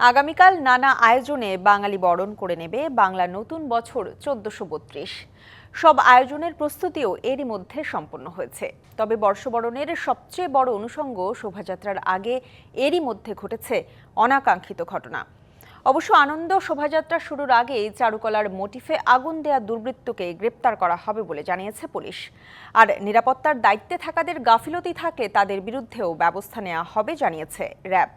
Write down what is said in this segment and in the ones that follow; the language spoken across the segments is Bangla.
আগামীকাল নানা আয়োজনে বাঙালি বরণ করে নেবে বাংলা নতুন বছর চোদ্দশো বত্রিশ। সব আয়োজনের প্রস্তুতিও এরই মধ্যে সম্পন্ন হয়েছে। তবে বর্ষবরণের সবচেয়ে বড় অনুষঙ্গ শোভাযাত্রার আগে এরই মধ্যে ঘটেছে অনাকাঙ্ক্ষিত ঘটনা। অবশ্য আনন্দ শোভাযাত্রা শুরুর আগেই চারুকলার মোটিফে আগুন দেয়া দুর্বৃত্তকে গ্রেপ্তার করা হবে বলে জানিয়েছে পুলিশ। আর নিরাপত্তার দায়িত্বে থাকাদের গাফিলতি থাকলে তাদের বিরুদ্ধেও ব্যবস্থা নেওয়া হবে, জানিয়েছে র্যাব।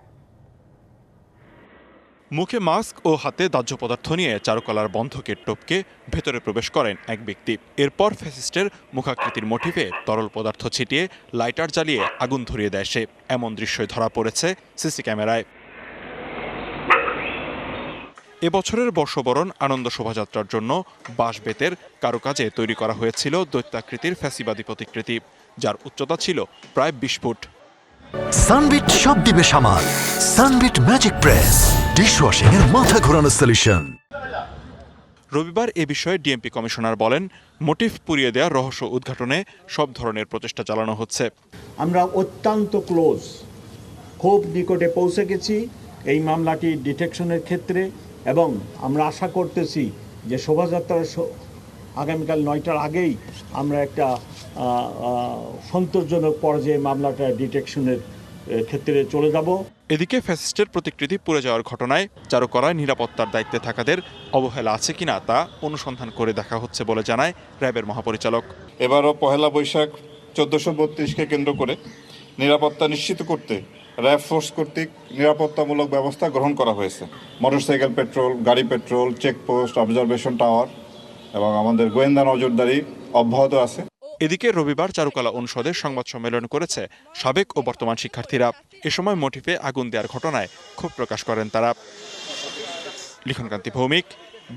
মুখে মাস্ক ও হাতে দাহ্য পদার্থ নিয়ে চারুকলার বন্ধকের টোপকে ভেতরে প্রবেশ করেন এক ব্যক্তি। এরপর ফ্যাসিস্টের মুখাকৃতির মোটিভে তরল পদার্থ ছিটিয়ে লাইটার জ্বালিয়ে আগুন ধরিয়ে দেয় সে। এমন দৃশ্যই ধরা পড়েছে সিসি ক্যামেরায়। এবছরের বর্ষবরণ আনন্দ শোভাযাত্রার জন্য বাঁশ বেতের কারুকাজে তৈরি করা হয়েছিল দৈত্যাকৃতির ফ্যাসিবাদী প্রতিকৃতি, যার উচ্চতা ছিল প্রায় বিশ ফুট। সানবিট সব দিবে সামাল। Sunbit magic press. ডিশওয়াশিং এর মাথা ঘোরানো সলিউশন রবিবার এ বিষয়ে ডিএমপি কমিশনার বলেন মোটিভ পুড়িয়ে দেওয়ার রহস্য উদ্ঘাটনে সব ধরনের প্রচেষ্টা চালানো হচ্ছে। আমরা অত্যন্ত ক্লোজ খুব নিকটে পৌঁছে গেছি এই মামলাটি ডিটেকশনের ক্ষেত্রে এবং আমরা আশা করতেছি যে শোভাযাত্রার আগামীকাল নয়টার আগেই আমরা একটা সন্তোষজনক পর্যায়ে মামলাটা ডিটেকশনের ক্ষেত্রে চলে যাব। এদিকে ফ্যাসিস্টের প্রতিকৃতি পুড়ে যাওয়ার ঘটনায় চারুকলায় নিরাপত্তার দায়িত্বে থাকাদের অবহেলা আছে কিনা তা অনুসন্ধান করে দেখা হচ্ছে বলে জানায় র্যাবের মহাপরিচালক। এবারও পহেলা বৈশাখ চোদ্দোশো বত্রিশকে কেন্দ্র করে নিরাপত্তা নিশ্চিত করতে র্যাব ফোর্স কর্তৃক নিরাপত্তামূলক ব্যবস্থা গ্রহণ করা হয়েছে। মোটরসাইকেল পেট্রোল গাড়ি পেট্রোল চেকপোস্ট অবজারভেশন টাওয়ার এবং আমাদের গোয়েন্দা নজরদারি অব্যাহত আছে। এদিকে রবিবার চারুকলা অনুষদের সংবাদ সম্মেলন করেছে সাবেক ও বর্তমান শিক্ষার্থীরা। এ সময় মোটিফে আগুন দেওয়ার ঘটনায় ক্ষোভ প্রকাশ করেন তারা। Likhankanti Bhowmik,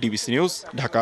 DBC news, Dhaka.